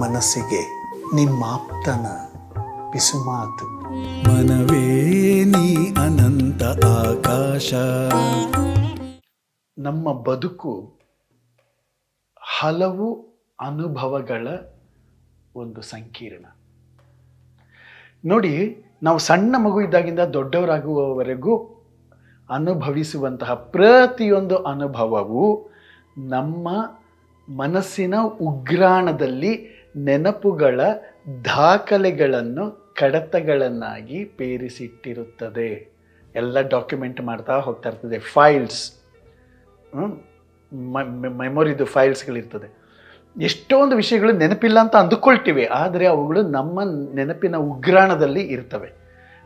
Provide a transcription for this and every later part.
ಮನಸ್ಸಿಗೆ ನಿಮ್ಮ ಆಪ್ತನ ಪಿಸುಮಾತು ಮನವೇ ನೀ ಅನಂತ ಆಕಾಶ. ನಮ್ಮ ಬದುಕು ಹಲವು ಅನುಭವಗಳ ಒಂದು ಸಂಕೀರ್ಣ. ನೋಡಿ ನಾವು ಸಣ್ಣ ಮಗು ಇದ್ದಾಗಿಂದ ದೊಡ್ಡವರಾಗುವವರೆಗೂ ಅನುಭವಿಸುವಂತಹ ಪ್ರತಿಯೊಂದು ಅನುಭವವು ನಮ್ಮ ಮನಸ್ಸಿನ ಉಗ್ರಾಣದಲ್ಲಿ ನೆನಪುಗಳ ದಾಖಲೆಗಳನ್ನು ಕಡತಗಳನ್ನಾಗಿ ಪೇರಿಸಿಟ್ಟಿರುತ್ತದೆ. ಎಲ್ಲ ಡಾಕ್ಯುಮೆಂಟ್ ಮಾಡ್ತಾ ಹೋಗ್ತಾ ಇರ್ತದೆ. ಫೈಲ್ಸ್ ಮೆಮೊರಿದು ಫೈಲ್ಸ್ಗಳಿರ್ತದೆ. ಎಷ್ಟೊಂದು ವಿಷಯಗಳು ನೆನಪಿಲ್ಲ ಅಂತ ಅಂದುಕೊಳ್ತೀವಿ, ಆದರೆ ಅವುಗಳು ನಮ್ಮ ನೆನಪಿನ ಉಗ್ರಾಣದಲ್ಲಿ ಇರ್ತವೆ.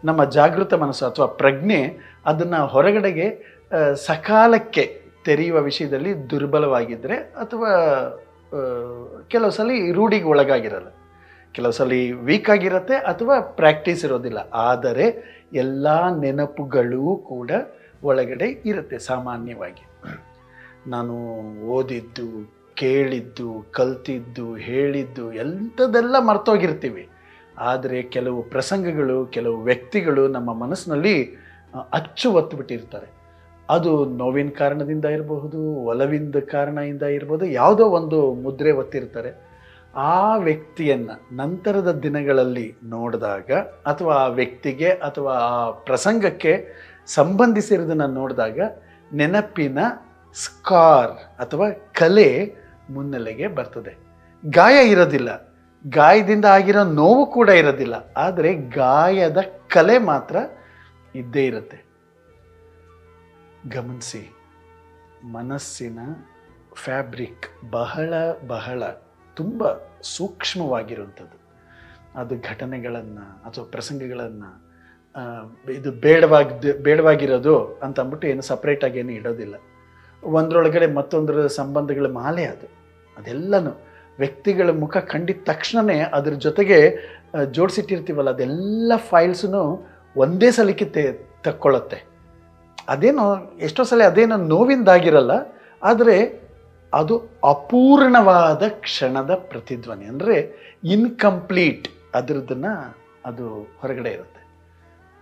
ನಮ್ಮ ಜಾಗೃತ ಮನಸ್ಸು ಅಥವಾ ಪ್ರಜ್ಞೆ ಅದನ್ನು ಹೊರಗಡೆಗೆ ಸಕಾಲಕ್ಕೆ ತೆರೆಯುವ ವಿಷಯದಲ್ಲಿ ದುರ್ಬಲವಾಗಿದ್ದರೆ ಅಥವಾ ಕೆಲವು ಸಲ ರೂಢಿಗೆ ಒಳಗಾಗಿರಲ್ಲ. ಕೆಲವು ಸಲ ವೀಕ್ ಆಗಿರುತ್ತೆ ಅಥವಾ ಪ್ರಾಕ್ಟೀಸ್ ಇರೋದಿಲ್ಲ. ಆದರೆ ಎಲ್ಲ ನೆನಪುಗಳೂ ಕೂಡ ಒಳಗಡೆ ಇರುತ್ತೆ ಸಾಮಾನ್ಯವಾಗಿ. ನಾನು ಓದಿದ್ದು, ಕೇಳಿದ್ದು, ಕಲ್ತಿದ್ದು, ಹೇಳಿದ್ದು ಎಂಥದೆಲ್ಲ ಮರ್ತೋಗಿರ್ತೀವಿ. ಆದರೆ ಕೆಲವು ಪ್ರಸಂಗಗಳು, ಕೆಲವು ವ್ಯಕ್ತಿಗಳು ನಮ್ಮ ಮನಸ್ಸಿನಲ್ಲಿ ಅಚ್ಚು ಒತ್ತುಬಿಟ್ಟಿರ್ತಾರೆ ಅದು ನೋವಿನ ಕಾರಣದಿಂದ ಇರಬಹುದು, ಒಲವಿಂದ ಕಾರಣದಿಂದ ಇರ್ಬೋದು ಯಾವುದೋ ಒಂದು ಮುದ್ರೆ ಒತ್ತಿರ್ತಾರೆ. ಆ ವ್ಯಕ್ತಿಯನ್ನು ನಂತರದ ದಿನಗಳಲ್ಲಿ ನೋಡಿದಾಗ ಅಥವಾ ಆ ವ್ಯಕ್ತಿಗೆ ಅಥವಾ ಆ ಪ್ರಸಂಗಕ್ಕೆ ಸಂಬಂಧಿಸಿರೋದನ್ನು ನೋಡಿದಾಗ ನೆನಪಿನ ಸ್ಕಾರ್ ಅಥವಾ ಕಲೆ ಮುನ್ನೆಲೆಗೆ ಬರ್ತದೆ. ಗಾಯ ಇರೋದಿಲ್ಲ. ಗಾಯದಿಂದ ಆಗಿರೋ ನೋವು ಕೂಡ ಇರೋದಿಲ್ಲ. ಆದರೆ ಗಾಯದ ಕಲೆ ಮಾತ್ರ ಇದ್ದೇ ಇರುತ್ತೆ. ಗಮನಿಸಿ, ಮನಸ್ಸಿನ ಫ್ಯಾಬ್ರಿಕ್ ಬಹಳ ಬಹಳ ತುಂಬ ಸೂಕ್ಷ್ಮವಾಗಿರುವಂಥದ್ದು. ಅದು ಘಟನೆಗಳನ್ನು ಅಥವಾ ಪ್ರಸಂಗಗಳನ್ನು ಇದು ಬೇಡವಾಗಿದ್ದು, ಬೇಡವಾಗಿರೋದು ಅಂತ ಅಂದ್ಬಿಟ್ಟು ಏನು ಸಪ್ರೇಟಾಗಿ ಏನು ಇಡೋದಿಲ್ಲ. ಒಂದರೊಳಗಡೆ ಮತ್ತೊಂದರ ಸಂಬಂಧಗಳ ಮಾಲೆ ಅದು. ಅದೆಲ್ಲನೂ ವ್ಯಕ್ತಿಗಳ ಮುಖ ಕಂಡಿದ ತಕ್ಷಣವೇ ಅದ್ರ ಜೊತೆಗೆ ಜೋಡಿಸಿಟ್ಟಿರ್ತೀವಲ್ಲ, ಅದೆಲ್ಲ ಫೈಲ್ಸೂ ಒಂದೇ ಸಲಕ್ಕೆ ತೆ ತಕ್ಕೊಳ್ಳುತ್ತೆ ಅದೇನೋ ಎಷ್ಟೋ ಸಲ ಅದೇನೋ ನೋವಿಂದಾಗಿರಲ್ಲ, ಆದರೆ ಅದು ಅಪೂರ್ಣವಾದ ಕ್ಷಣದ ಪ್ರತಿಧ್ವನಿ. ಅಂದರೆ ಇನ್ಕಂಪ್ಲೀಟ್ ಅದರದನ್ನ ಅದು ಹೊರಗಡೆ ಇರುತ್ತೆ.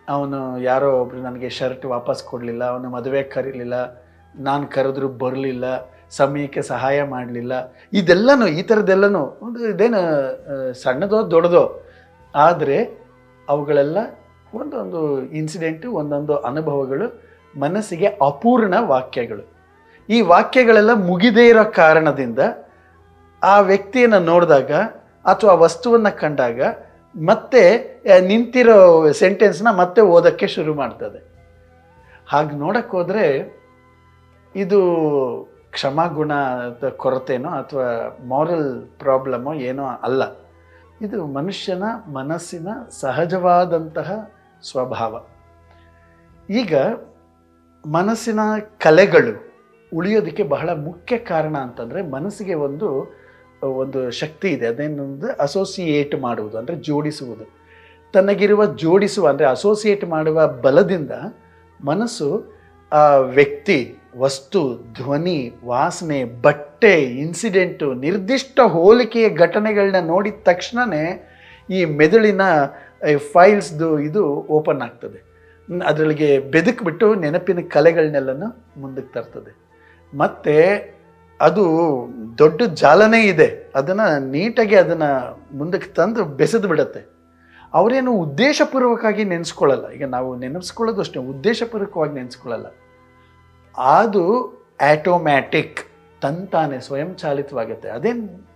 ಅವನು ಯಾರೋ ಒಬ್ರು ನನಗೆ ಶರ್ಟ್ ವಾಪಸ್ ಕೊಡಲಿಲ್ಲ, ಅವನು ಮದುವೆ ಕರೀಲಿಲ್ಲ, ನಾನು ಕರೆದ್ರೂ ಬರಲಿಲ್ಲ, ಸಮಯಕ್ಕೆ ಸಹಾಯ ಮಾಡಲಿಲ್ಲ, ಇದೆಲ್ಲನೂ, ಈ ಥರದ್ದೆಲ್ಲನೂ ಒಂದು ಇದೇನು ಸಣ್ಣದೋ ದೊಡ್ಡದೋ, ಆದರೆ ಅವುಗಳೆಲ್ಲ ಒಂದೊಂದು ಇನ್ಸಿಡೆಂಟು ಒಂದೊಂದು ಅನುಭವಗಳು ಮನಸ್ಸಿಗೆ ಅಪೂರ್ಣ ವಾಕ್ಯಗಳು. ಈ ವಾಕ್ಯಗಳೆಲ್ಲ ಮುಗಿದೇ ಇರೋ ಕಾರಣದಿಂದ ಆ ವ್ಯಕ್ತಿಯನ್ನು ನೋಡಿದಾಗ ಅಥವಾ ವಸ್ತುವನ್ನು ಕಂಡಾಗ ಮತ್ತೆ ನಿಂತಿರೋ ಸೆಂಟೆನ್ಸ್ನ ಮತ್ತೆ ಓದೋಕ್ಕೆ ಶುರು ಮಾಡ್ತದೆ. ಹಾಗೆ ನೋಡಕ್ಕೆ ಹೋದರೆ ಇದು ಕ್ಷಮಾಗುಣದ ಕೊರತೆನೋ ಅಥವಾ ಮಾರಲ್ ಪ್ರಾಬ್ಲಮೋ ಏನೋ ಅಲ್ಲ. ಇದು ಮನುಷ್ಯನ ಮನಸ್ಸಿನ ಸಹಜವಾದಂತಹ ಸ್ವಭಾವ. ಈಗ ಮನಸ್ಸಿನ ಕಲೆಗಳು ಉಳಿಯೋದಕ್ಕೆ ಬಹಳ ಮುಖ್ಯ ಕಾರಣ ಅಂತಂದರೆ ಮನಸ್ಸಿಗೆ ಒಂದು ಒಂದು ಶಕ್ತಿ ಇದೆ. ಅದೇನಂದ್ರೆ ಅಸೋಸಿಯೇಟ್ ಮಾಡುವುದು, ಅಂದರೆ ಜೋಡಿಸುವುದು. ತನಗಿರುವ ಜೋಡಿಸುವ, ಅಂದರೆ ಅಸೋಸಿಯೇಟ್ ಮಾಡುವ ಬಲದಿಂದ ಮನಸ್ಸು, ಆ ವ್ಯಕ್ತಿ, ವಸ್ತು, ಧ್ವನಿ, ವಾಸನೆ, ಬಟ್ಟೆ ಇನ್ಸಿಡೆಂಟು ನಿರ್ದಿಷ್ಟ ಹೋಲಿಕೆಯ ಘಟನೆಗಳನ್ನ ನೋಡಿದ ತಕ್ಷಣವೇ ಈ ಮೆದುಳಿನ ಫೈಲ್ಸ್ದು ಇದು ಓಪನ್ ಆಗ್ತದೆ. ಅದರೊಳಗೆ ಬೆದಕ್ಬಿಟ್ಟು ನೆನಪಿನ ಕಲೆಗಳನ್ನೆಲ್ಲನೂ ಮುಂದಕ್ಕೆ ತರ್ತದೆ. ಮತ್ತು ಅದು ದೊಡ್ಡ ಜಾಲನೇ ಇದೆ. ಅದನ್ನು ನೀಟಾಗಿ ಅದನ್ನು ಮುಂದಕ್ಕೆ ತಂದು ಬೆಸೆದು ಬಿಡತ್ತೆ. ಅವರೇನು ಉದ್ದೇಶಪೂರ್ವಕವಾಗಿ ನೆನೆಸ್ಕೊಳ್ಳಲ್ಲ. ಈಗ ನಾವು ನೆನೆಸ್ಕೊಳ್ಳೋದು ಅಷ್ಟೇ, ಉದ್ದೇಶಪೂರ್ವಕವಾಗಿ ನೆನೆಸ್ಕೊಳ್ಳಲ್ಲ. ಅದು ಆಟೋಮ್ಯಾಟಿಕ್, ತಂತಾನೆ ಸ್ವಯಂಚಾಲಿತವಾಗುತ್ತೆ. ಅದೇನು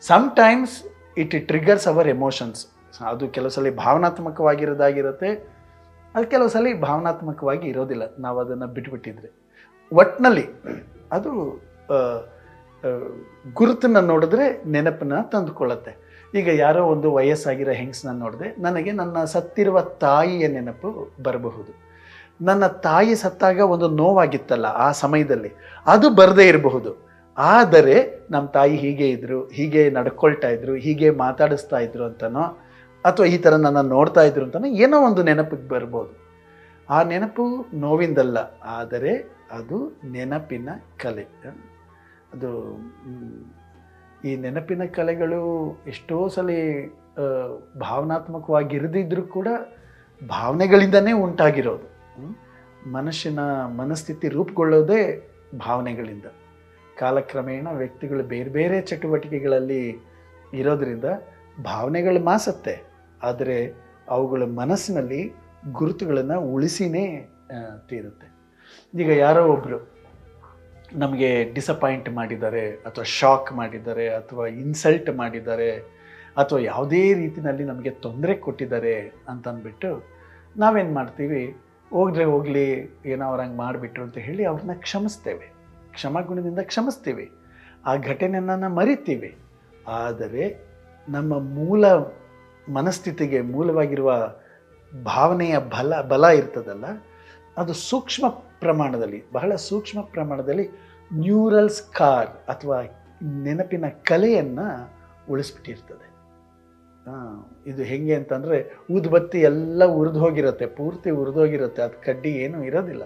sometimes it triggers our emotions ಅದು ಕೆಲವು ಸಲ ಭಾವನಾತ್ಮಕವಾಗಿರೋದಾಗಿರುತ್ತೆ. ಅದು ಕೆಲವು ಸಲ ಭಾವನಾತ್ಮಕವಾಗಿ ಇರೋದಿಲ್ಲ. ನಾವು ಅದನ್ನು ಬಿಟ್ಬಿಟ್ಟಿದ್ರೆ. ಒಟ್ಟಿನಲ್ಲಿ ಅದು ಗುರುತನ್ನ ನೋಡಿದ್ರೆ ನೆನಪನ್ನ ತಂದುಕೊಳ್ಳುತ್ತೆ. ಈಗ ಯಾರೋ ಒಂದು ವಯಸ್ಸಾಗಿರೋ ಹೆಂಗಸನ್ನ ನೋಡಿದೆ, ನನಗೆ ನನ್ನ ಸತ್ತಿರುವ ತಾಯಿಯ ನೆನಪು ಬರಬಹುದು. ನನ್ನ ತಾಯಿ ಸತ್ತಾಗ ಒಂದು ನೋವಾಗಿತ್ತಲ್ಲ ಆ ಸಮಯದಲ್ಲಿ, ಅದು ಬರದೇ ಇರಬಹುದು. ಆದರೆ ನಮ್ಮ ತಾಯಿ ಹೀಗೆ ಇದ್ರು, ಹೀಗೆ ನಡ್ಕೊಳ್ತಾ ಇದ್ರು, ಹೀಗೆ ಮಾತಾಡಿಸ್ತಾ ಇದ್ರು ಅಂತನೋ ಅಥವಾ ಈ ಥರ ನನ್ನ ನೋಡ್ತಾ ಇದ್ರು ಅಂತಲೇ ಏನೋ ಒಂದು ನೆನಪಿಗೆ ಬರ್ಬೋದು. ಆ ನೆನಪು ನೋವಿಂದಲ್ಲ, ಆದರೆ ಅದು ನೆನಪಿನ ಕಲೆ. ಅದು ಈ ನೆನಪಿನ ಕಲೆಗಳು ಎಷ್ಟೋ ಸಲ ಭಾವನಾತ್ಮಕವಾಗಿರದಿದ್ದರೂ ಕೂಡ ಭಾವನೆಗಳಿಂದನೇ ಉಂಟಾಗಿರೋದು? ಮನುಷ್ಯನ ಮನಸ್ಥಿತಿ ರೂಪುಗೊಳ್ಳೋದೇ ಭಾವನೆಗಳಿಂದ. ಕಾಲಕ್ರಮೇಣ ವ್ಯಕ್ತಿಗಳು ಬೇರೆ ಬೇರೆ ಚಟುವಟಿಕೆಗಳಲ್ಲಿ ಇರೋದರಿಂದ ಭಾವನೆಗಳು ಮಾಸತ್ತೆ. ಆದರೆ ಅವುಗಳ ಮನಸ್ಸಿನಲ್ಲಿ ಗುರುತುಗಳನ್ನು ಉಳಿಸಿನೇ ತೀರುತ್ತೆ. ಈಗ ಯಾರೋ ಒಬ್ಬರು ನಮಗೆ ಡಿಸಪಾಯಿಂಟ್ ಮಾಡಿದ್ದಾರೆ, ಅಥವಾ ಶಾಕ್ ಮಾಡಿದ್ದಾರೆ, ಅಥವಾ ಇನ್ಸಲ್ಟ್ ಮಾಡಿದ್ದಾರೆ, ಅಥವಾ ಯಾವುದೇ ರೀತಿಯಲ್ಲಿ ನಮಗೆ ತೊಂದರೆ ಕೊಟ್ಟಿದ್ದಾರೆ ಅಂತಂದ್ಬಿಟ್ಟು ನಾವೇನು ಮಾಡ್ತೀವಿ? ಹೋಗ್ರೆ ಹೋಗಲಿ, ಏನೋ ಅವ್ರು ಹಂಗೆ ಮಾಡಿಬಿಟ್ರು ಅಂತ ಹೇಳಿ ಅವ್ರನ್ನ ಕ್ಷಮಿಸ್ತೇವೆ. ಕ್ಷಮಾಗುಣದಿಂದ ಕ್ಷಮಿಸ್ತೀವಿ. ಆ ಘಟನೆಯನ್ನು ಮರಿತೀವಿ. ಆದರೆ ನಮ್ಮ ಮೂಲ ಮನಸ್ಥಿತಿಗೆ ಮೂಲವಾಗಿರುವ ಭಾವನೆಯ ಬಲ ಬಲ ಇರ್ತದಲ್ಲ, ಅದು ಸೂಕ್ಷ್ಮ ಪ್ರಮಾಣದಲ್ಲಿ, ಬಹಳ ಸೂಕ್ಷ್ಮ ಪ್ರಮಾಣದಲ್ಲಿ ನ್ಯೂರಲ್ ಸ್ಕಾರ್ ಅಥವಾ ನೆನಪಿನ ಕಲೆಯನ್ನು ಉಳಿಸ್ಬಿಟ್ಟಿರ್ತದೆ. ಇದು ಹೆಂಗೆ ಅಂತಂದರೆ ಊದುಬತ್ತಿ ಎಲ್ಲ ಉರಿದು ಹೋಗಿರುತ್ತೆ, ಪೂರ್ತಿ ಉರಿದು ಹೋಗಿರುತ್ತೆ, ಅದು ಕಡ್ಡಿ ಏನೂ ಇರೋದಿಲ್ಲ.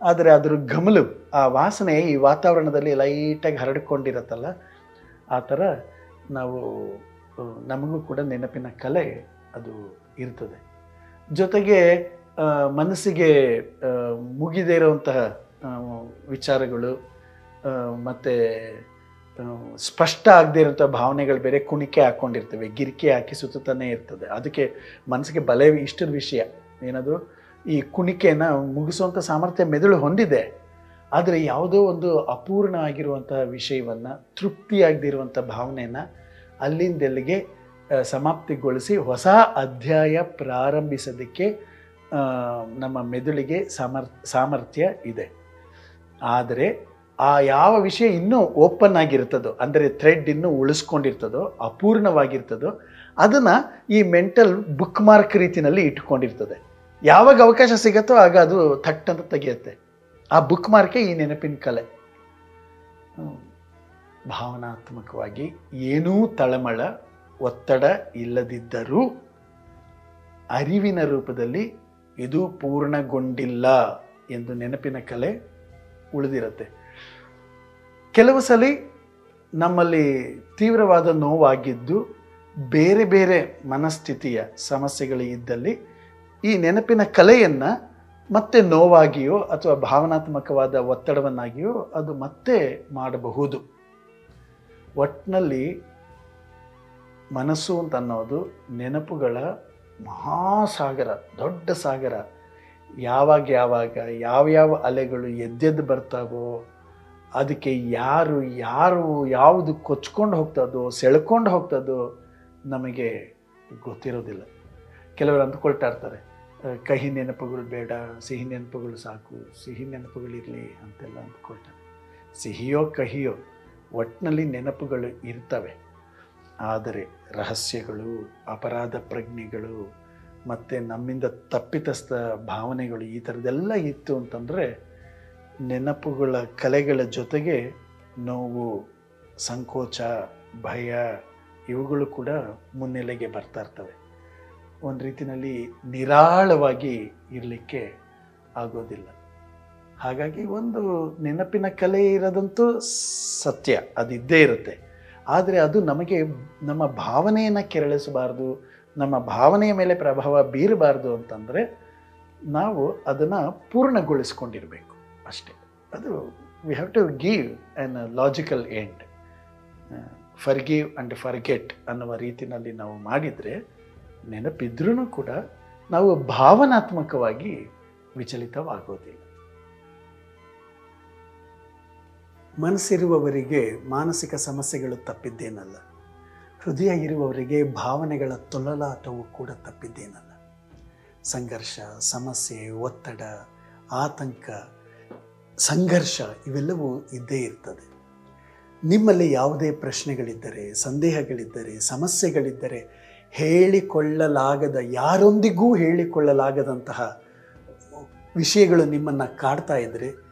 ಆದರೆ ಅದ್ರ ಗಮಲು, ಆ ವಾಸನೆ ಈ ವಾತಾವರಣದಲ್ಲಿ ಲೈಟಾಗಿ ಹರಡಿಕೊಂಡಿರತ್ತಲ್ಲ, ಆ ಥರ ನಾವು ನಮಗೂ ಕೂಡ ನೆನಪಿನ ಕಲೆ ಅದು ಇರ್ತದೆ. ಜೊತೆಗೆ ಮನಸ್ಸಿಗೆ ಮುಗಿದೇ ಇರುವಂತಹ ವಿಚಾರಗಳು ಮತ್ತು ಸ್ಪಷ್ಟ ಆಗದೇ ಇರುವಂಥ ಭಾವನೆಗಳು ಬೇರೆ ಕುಣಿಕೆ ಹಾಕ್ಕೊಂಡಿರ್ತವೆ ಗಿರಿಕೆ ಹಾಕಿ ಸುತ್ತಾನೆ ಇರ್ತದೆ. ಅದಕ್ಕೆ ಮನಸ್ಸಿಗೆ ಬಲೆ ಇಷ್ಟದ ವಿಷಯ. ಏನದು ಈ ಕುಣಿಕೆನ ಮುಗಿಸುವಂಥ ಸಾಮರ್ಥ್ಯ ಮೆದುಳು ಹೊಂದಿದೆ. ಆದರೆ ಯಾವುದೋ ಒಂದು ಅಪೂರ್ಣ ಆಗಿರುವಂಥ ವಿಷಯವನ್ನು ತೃಪ್ತಿಯಾಗದಿರುವಂಥ ಭಾವನೆಯನ್ನು ಅಲ್ಲಿಂದೆಲ್ಲಿಗೆ ಸಮಾಪ್ತಿಗೊಳಿಸಿ ಹೊಸ ಅಧ್ಯಾಯ ಪ್ರಾರಂಭಿಸೋದಕ್ಕೆ ನಮ್ಮ ಮೆದುಳಿಗೆ ಸಾಮರ್, ಸಾಮರ್ಥ್ಯ ಇದೆ. ಆದರೆ, ಆ ಯಾವ ವಿಷಯ ಇನ್ನೂ ಓಪನ್ ಆಗಿರ್ತದೋ, ಅಂದರೆ ಥ್ರೆಡ್ ಇನ್ನೂ ಉಳಿಸ್ಕೊಂಡಿರ್ತದೋ, ಅಪೂರ್ಣವಾಗಿರ್ತದೋ, ಅದನ್ನು ಈ ಮೆಂಟಲ್ ಬುಕ್ ಮಾರ್ಕ್ ರೀತಿಯಲ್ಲಿ ಇಟ್ಕೊಂಡಿರ್ತದೆ. ಯಾವಾಗ ಅವಕಾಶ ಸಿಗತ್ತೋ ಆಗ ಅದು ಥಟ್ ಅಂತ ತೆಗೆಯುತ್ತೆ. ಆ ಬುಕ್ ಮಾರ್ಕೆ ಈ ನೆನಪಿನ ಕಲೆ. ಭಾವನಾತ್ಮಕವಾಗಿ ಏನೂ ತಳಮಳ ಒತ್ತಡ ಇಲ್ಲದಿದ್ದರೂ ಅರಿವಿನ ರೂಪದಲ್ಲಿ ಇದು ಪೂರ್ಣಗೊಂಡಿಲ್ಲ ಎಂದು ನೆನಪಿನ ಕಲೆ ಉಳಿದಿರುತ್ತೆ. ಕೆಲವು ಸಲ ನಮ್ಮಲ್ಲಿ ತೀವ್ರವಾದ ನೋವಾಗಿದ್ದು ಬೇರೆ ಬೇರೆ ಮನಸ್ಥಿತಿಯ ಸಮಸ್ಯೆಗಳು ಇದ್ದಲ್ಲಿ ಈ ನೆನಪಿನ ಕಲೆಯನ್ನು ಮತ್ತೆ ನೋವಾಗಿಯೋ ಅಥವಾ ಭಾವನಾತ್ಮಕವಾದ ಒತ್ತಡವನ್ನಾಗಿಯೋ ಅದು ಮತ್ತೆ ಮಾಡಬಹುದು. ಒಟ್ಟಿನಲ್ಲಿ ಮನಸ್ಸು ಅಂತ ಅನ್ನೋದು ನೆನಪುಗಳ ಮಹಾಸಾಗರ, ದೊಡ್ಡ ಸಾಗರ. ಯಾವಾಗ ಯಾವಾಗ ಯಾವ್ಯಾವ ಅಲೆಗಳು ಎದ್ದೆದ್ದು ಬರ್ತಾವೋ, ಅದಕ್ಕೆ ಯಾರು ಯಾರು ಯಾವುದು ಕೊಚ್ಕೊಂಡು ಹೋಗ್ತದೋ, ಸೆಳ್ಕೊಂಡು ಹೋಗ್ತದೋ ನಮಗೆ ಗೊತ್ತಿರೋದಿಲ್ಲ. ಕೆಲವರು ಅಂದ್ಕೊಳ್ತಾ ಇರ್ತಾರೆ, ಕಹಿ ನೆನಪುಗಳು ಬೇಡ, ಸಿಹಿ ನೆನಪುಗಳು ಸಾಕು, ಸಿಹಿ ನೆನಪುಗಳಿರಲಿ ಅಂತೆಲ್ಲ ಅಂದ್ಕೊಳ್ತಾರೆ. ಸಿಹಿಯೋ ಕಹಿಯೋ ಒಟ್ಟಿನಲ್ಲಿ ನೆನಪುಗಳು ಇರ್ತವೆ. ಆದರೆ ರಹಸ್ಯಗಳು, ಅಪರಾಧ ಪ್ರಜ್ಞೆಗಳು ಮತ್ತು ನಮ್ಮಿಂದ ತಪ್ಪಿತಸ್ಥ ಭಾವನೆಗಳು ಈ ಥರದ್ದೆಲ್ಲ ಇತ್ತು ಅಂತಂದರೆ ನೆನಪುಗಳ ಕಲೆಗಳ ಜೊತೆಗೆ ನೋವು, ಸಂಕೋಚ, ಭಯ ಇವುಗಳು ಕೂಡ ಮುನ್ನೆಲೆಗೆ ಬರ್ತಾ ಇರ್ತವೆ. ಒಂದು ರೀತಿಯಲ್ಲಿ ನಿರಾಳವಾಗಿ ಇರಲಿಕ್ಕೆ ಆಗೋದಿಲ್ಲ. ಹಾಗಾಗಿ ಒಂದು ನೆನಪಿನ ಕಲೆ ಇರೋದಂತೂ ಸತ್ಯ ಅದು ಇದ್ದೇ ಇರುತ್ತೆ. ಆದರೆ ಅದು ನಮಗೆ ನಮ್ಮ ಭಾವನೆಯನ್ನು ಕೆರಳಿಸಬಾರ್ದು, ನಮ್ಮ ಭಾವನೆಯ ಮೇಲೆ ಪ್ರಭಾವ ಬೀರಬಾರ್ದು ಅಂತಂದರೆ ನಾವು ಅದನ್ನು ಪೂರ್ಣಗೊಳಿಸ್ಕೊಂಡಿರಬೇಕು ಅಷ್ಟೇ. ಅದು we have to give an logical end forgive and forget ಅನ್ನುವ ರೀತಿಯಲ್ಲಿ ನಾವು ಮಾಡಿದರೆ ನೆನಪಿದ್ರೂ ಕೂಡ ನಾವು ಭಾವನಾತ್ಮಕವಾಗಿ ವಿಚಲಿತವಾಗೋದಿಲ್ಲ. ಮನಸ್ಸಿರುವವರಿಗೆ ಮಾನಸಿಕ ಸಮಸ್ಯೆಗಳು ತಪ್ಪಿದ್ದೇನಲ್ಲ. ಹೃದಯ ಇರುವವರಿಗೆ ಭಾವನೆಗಳ ತೊಳಲಾಟವು ಕೂಡ ತಪ್ಪಿದ್ದೇನಲ್ಲ. ಸಂಘರ್ಷ, ಸಮಸ್ಯೆ, ಒತ್ತಡ, ಆತಂಕ, ಸಂಘರ್ಷ ಇವೆಲ್ಲವೂ ಇದ್ದೇ ಇರ್ತದೆ. ನಿಮ್ಮಲ್ಲಿ ಯಾವುದೇ ಪ್ರಶ್ನೆಗಳಿದ್ದರೆ, ಸಂದೇಹಗಳಿದ್ದರೆ, ಸಮಸ್ಯೆಗಳಿದ್ದರೆ ಹೇಳಿಕೊಳ್ಳಲಾಗದ, ಯಾರೊಂದಿಗೂ ಹೇಳಿಕೊಳ್ಳಲಾಗದಂತಹ ವಿಷಯಗಳು ನಿಮ್ಮನ್ನು ಕಾಡ್ತಾ ಇದ್ದರೆ